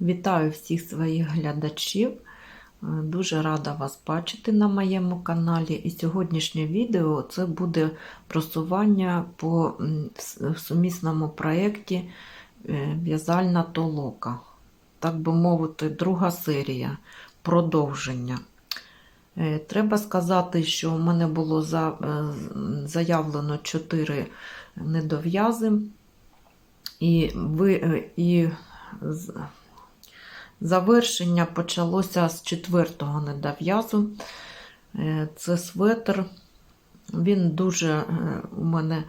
Вітаю всіх своїх глядачів. Е, Дуже рада вас бачити на моєму каналі. І сьогоднішнє відео це буде просування по сумісному проєкті е, В'язальна толока. Так би мовити, друга серія продовження. Е, Треба сказати, що у мене було за- заявлено 4 недов'язи. І, ви, і Завершення почалося з четвертого недов'язу. Е, Це светр. Він дуже е, у мене е,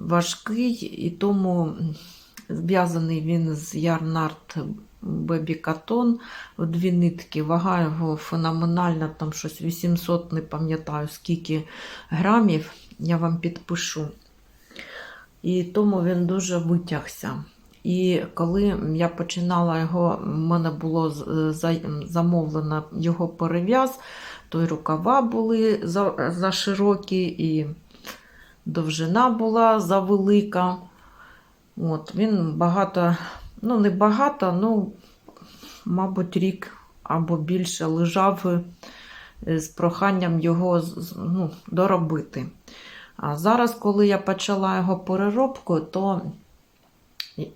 важкий, і тому зв'язаний він з Baby Cotton в дві нитки. Вага його феноменальна, там щось 800, не пам'ятаю скільки грамів. Я вам підпишу. І тому він дуже витягся. І коли я починала його, в мене було замовлено його перев'яз, то й рукава були за, широкі, і довжина була завелика. От, він багато, ну не багато, ну, мабуть, рік або більше лежав е, з проханням його ну, доробити. А зараз, коли я почала його переробку, то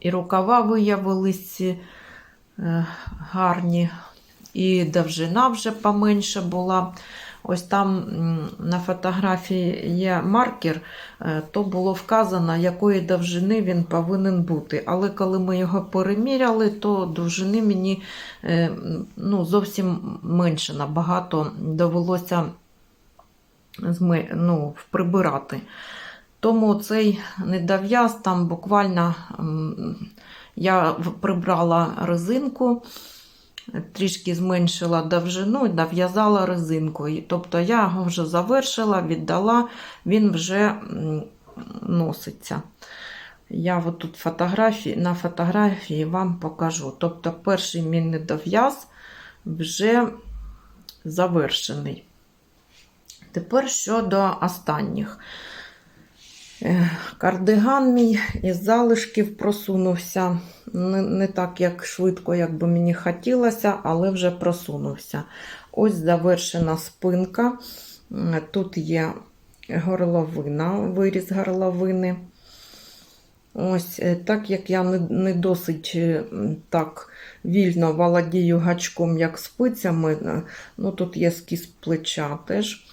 і- рукава виявились е, гарні, і довжина вже поменше була. Ось там на фотографії є маркер, е, то було вказано, якої довжини він повинен бути. Але коли ми його переміряли, то довжини мені е, ну, зовсім менше набагато довелося ну, прибирати. Тому цей недов'яз там буквально я прибрала резинку, трішки зменшила довжину і нав'язала резинку. Тобто я його вже завершила, віддала, він вже носиться. Я тут фотографії, на фотографії вам покажу. Тобто перший мій недов'яз вже завершений. Тепер щодо останніх. Е, Кардиган мій із залишків просунувся. Не, не так, як швидко, як би мені хотілося, але вже просунувся. Ось завершена спинка. Тут є горловина, виріз горловини. Ось, е, так як я не, не досить е, так вільно володію гачком, як спицями, е, ну тут є скіз плеча теж.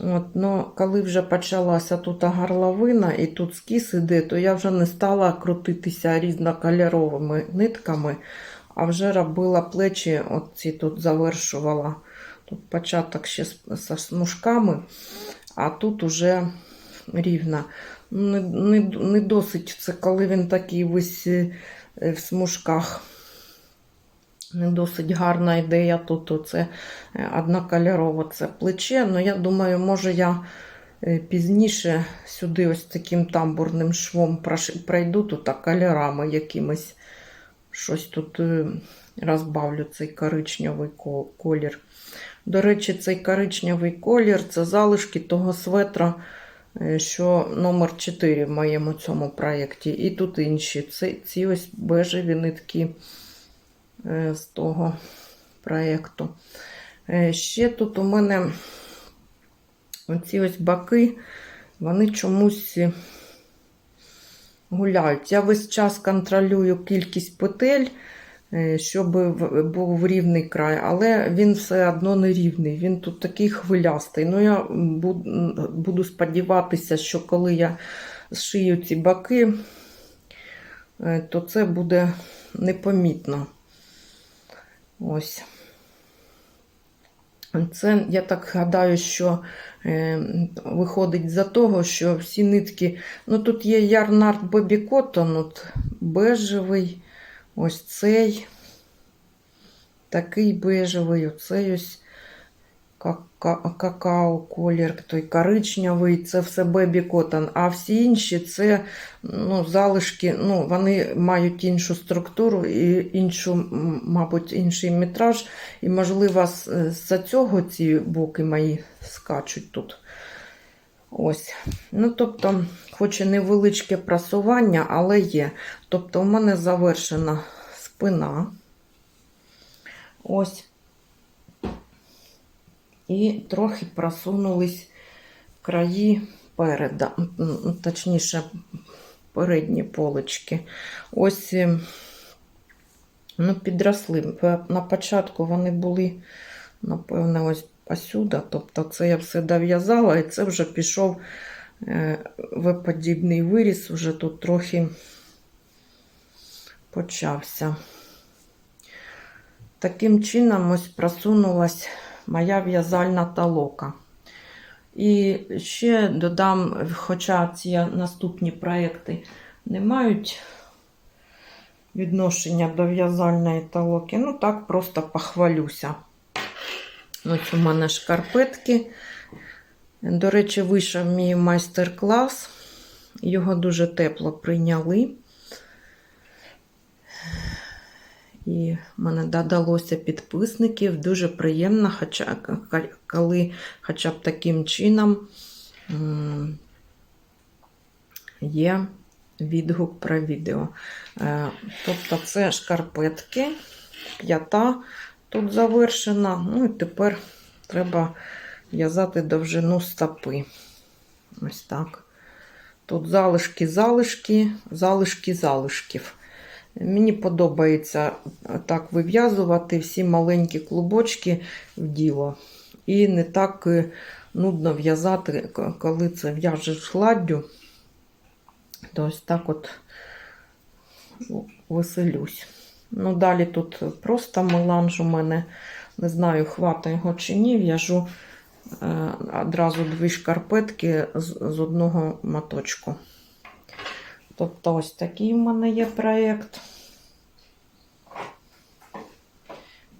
От, ну, коли вже почалася тут горловина і тут скіс іде, то я вже не стала крутитися різнокольоровими нитками, а вже робила плечі, оці тут завершувала. Тут початок ще з, смужками, а тут уже рівно. Не, не, не досить це, коли він такий весь е, в смужках. Не досить гарна ідея тут оце е, однокольорово це плече. Ну, я думаю, може я е, пізніше сюди ось таким тамбурним швом пройду тут кольорами якимись. Щось тут е, розбавлю цей коричневий колір. До речі, цей коричневий колір це залишки того светра, що номер 4 в моєму цьому проєкті. І тут інші. Це, ці ось бежеві нитки з того проєкту. Е, Ще тут у мене оці ось баки, вони чомусь гуляють. Я весь час контролюю кількість петель, е, щоб був рівний край, але він все одно не рівний. Він тут такий хвилястий. Ну, я буду сподіватися, що коли я зшию ці баки, е, то це буде непомітно. Ось. Це, я так гадаю, що е, виходить за того, що всі нитки. Ну, тут є Ярнард Бобі Коттон, от бежевий, ось цей, такий бежевий, оцей ось какао колір, той коричневий, це все Бебі Коттон. А всі інші це ну, залишки, ну, вони мають іншу структуру і іншу, мабуть, інший метраж. І, можливо, з-за цього ці боки мої скачуть тут. Ось. Ну, тобто, хоч і невеличке прасування, але є. Тобто, у мене завершена спина. Ось. І трохи просунулись краї переда, точніше, передні полочки. Ось е, ну, підросли. На початку вони були, напевне, ось посюди. Тобто це я все дов'язала, і це вже пішов е, виподібний виріс, вже тут трохи почався. Таким чином ось просунулась моя в'язальна талока. І ще додам, хоча ці наступні проекти не мають відношення до в'язальної талоки, ну так просто похвалюся. Ось у мене шкарпетки. До речі, вийшов мій майстер-клас. Його дуже тепло прийняли. І мене додалося підписників. Дуже приємно, хоча, коли хоча б таким чином є відгук про відео. Е, Тобто це шкарпетки, п'ята тут завершена. Ну і тепер треба в'язати довжину стопи. Ось так. Тут залишки, залишки, залишки залишків. Мені подобається так вив'язувати всі маленькі клубочки в діло. І не так е, нудно в'язати, коли це в'яжеш гладдю. Ось так от веселюсь. Ну, далі тут просто меланж у мене, не знаю, хвата його чи ні, в'яжу е, одразу дві шкарпетки з одного моточку. Тобто ось такий в мене є проєкт.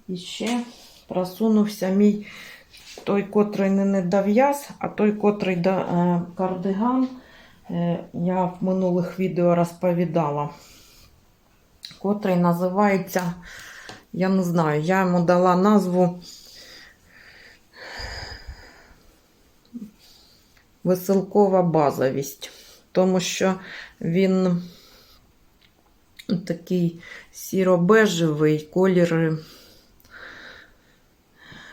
І ще просунувся мій той, котрий не недов'яз, а той, котрий до, е, кардиган. Е, я в минулих відео розповідала, котрий називається, я не знаю, я йому дала назву Веселкова базовість, тому що він такий сіро-бежевий колір,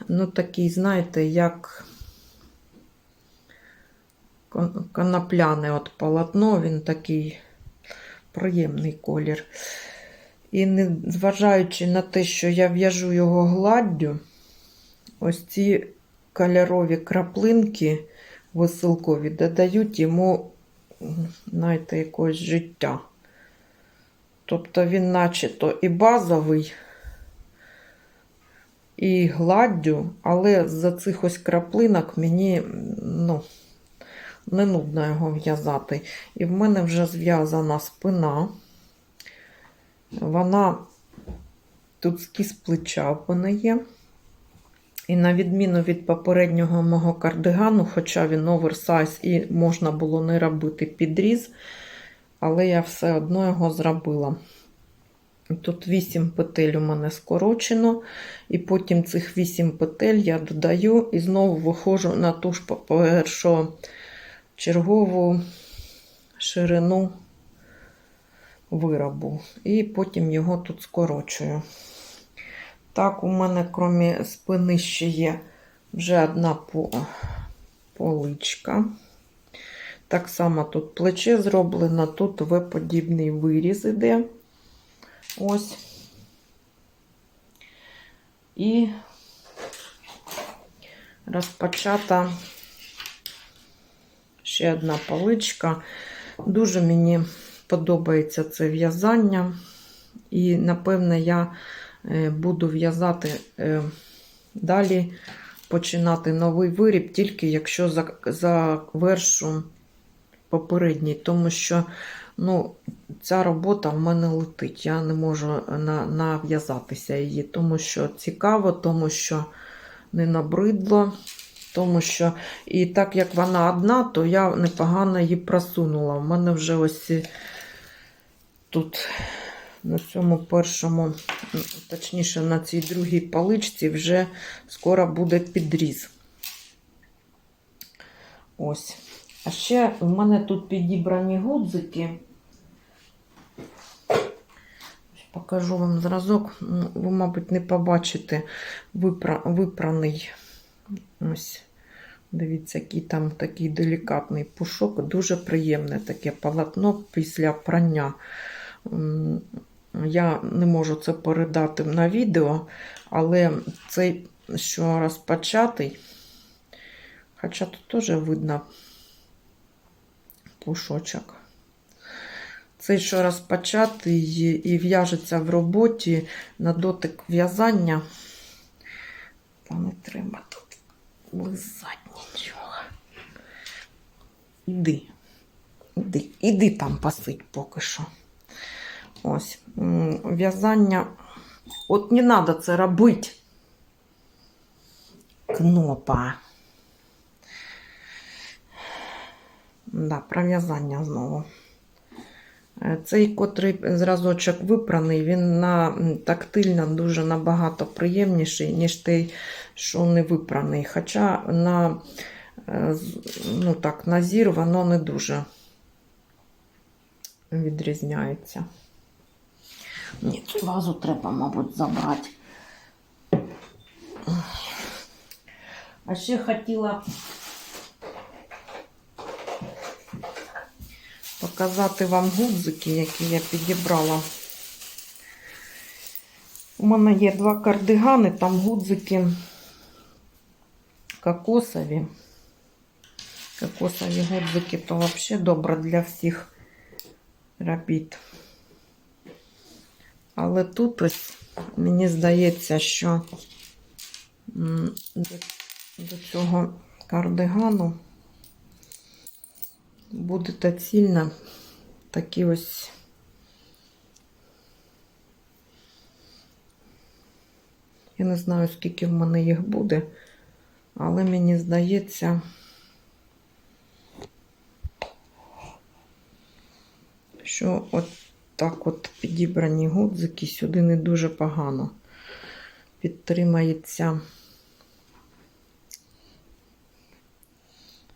ну такий, знаєте, як конопляне от полотно, він такий приємний колір. І не зважаючи на те, що я в'яжу його гладдю, ось ці кольорові краплинки веселкові додають йому, знаєте, якогось життя. Тобто він начебто і базовий, і гладдю, але за цих ось краплинок мені ну, не нудно його в'язати. І в мене вже зв'язана спина. Вона тут скіз плеча в мене є. І на відміну від попереднього мого кардигану, хоча він оверсайз і можна було не робити підріз, але я все одно його зробила. Тут 8 петель у мене скорочено, і потім цих 8 петель я додаю і знову виходжу на ту ж першу чергову ширину виробу. І потім його тут скорочую. Так, у мене, крім спини, ще є вже одна поличка. Так само тут плече зроблено, тут В-подібний виріз іде. Ось. І розпочата ще одна поличка. Дуже мені подобається це в'язання. І, напевне, я буду в'язати е, далі, починати новий виріб, тільки якщо завершу попередній, тому що ну, ця робота в мене летить. Я не можу нав'язатися її, тому що цікаво, тому що не набридло. Тому що, і так як вона одна, то я непогано її просунула. У мене вже ось тут на цьому першому, точніше, на цій другій паличці вже скоро буде підріз. Ось. А ще в мене тут підібрані гудзики. Покажу вам зразок. Ну, Ви, мабуть, не побачите випра... випраний. Ось. Дивіться, який там такий делікатний пушок. Дуже приємне таке полотно після прання. Я не можу це передати на відео, але цей, що розпочатий, хоча тут теж видно пушочок. Цей, що розпочатий і в'яжеться в роботі на дотик в'язання. Та не треба тут лизати нічого. Іди. Іди, іди там пасить поки що. Ось. В'язання. От не треба це робити. Кнопа. Да, про в'язання знову. Е, Цей котрий зразочок випраний, він на тактильно дуже набагато приємніший, ніж той, що не випраний. Хоча на, е, ну так, на зір воно не дуже відрізняється. Ні, цю вазу треба, мабуть, забрати. А ще хотіла показати вам гудзики, які я підібрала. У мене є два кардигани, там гудзики кокосові. Кокосові гудзики то взагалі добре для всіх робіт. Але тут ось мені здається, що до, цього кардигану буде доцільно такі ось я не знаю, скільки в мене їх буде, але мені здається, що от так от підібрані гудзики сюди не дуже погано підтримається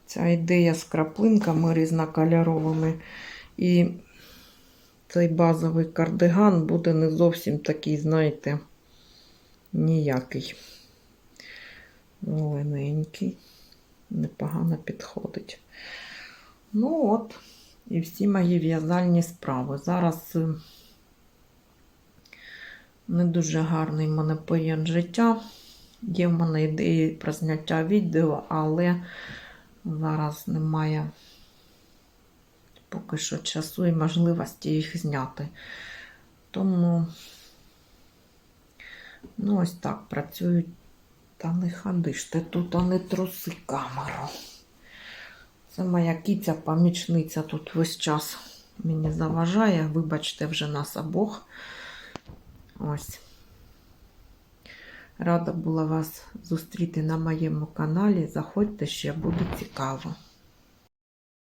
ця ідея з краплинками різнокольоровими. І цей базовий кардиган буде не зовсім такий, знаєте, ніякий. Зелененький. Непогано підходить. Ну от, і всі мої в'язальні справи. Зараз е, не дуже гарний в мене період життя. Є в мене ідеї про зняття відео, але зараз немає поки що часу і можливості їх зняти. Тому, ну, ось так працюють. Та не ходиш ти тут, а не труси камеру. Це моя кіця помічниця тут весь час мені заважає. Вибачте, вже нас обох. Ось. Рада була вас зустріти на моєму каналі. Заходьте ще, буде цікаво.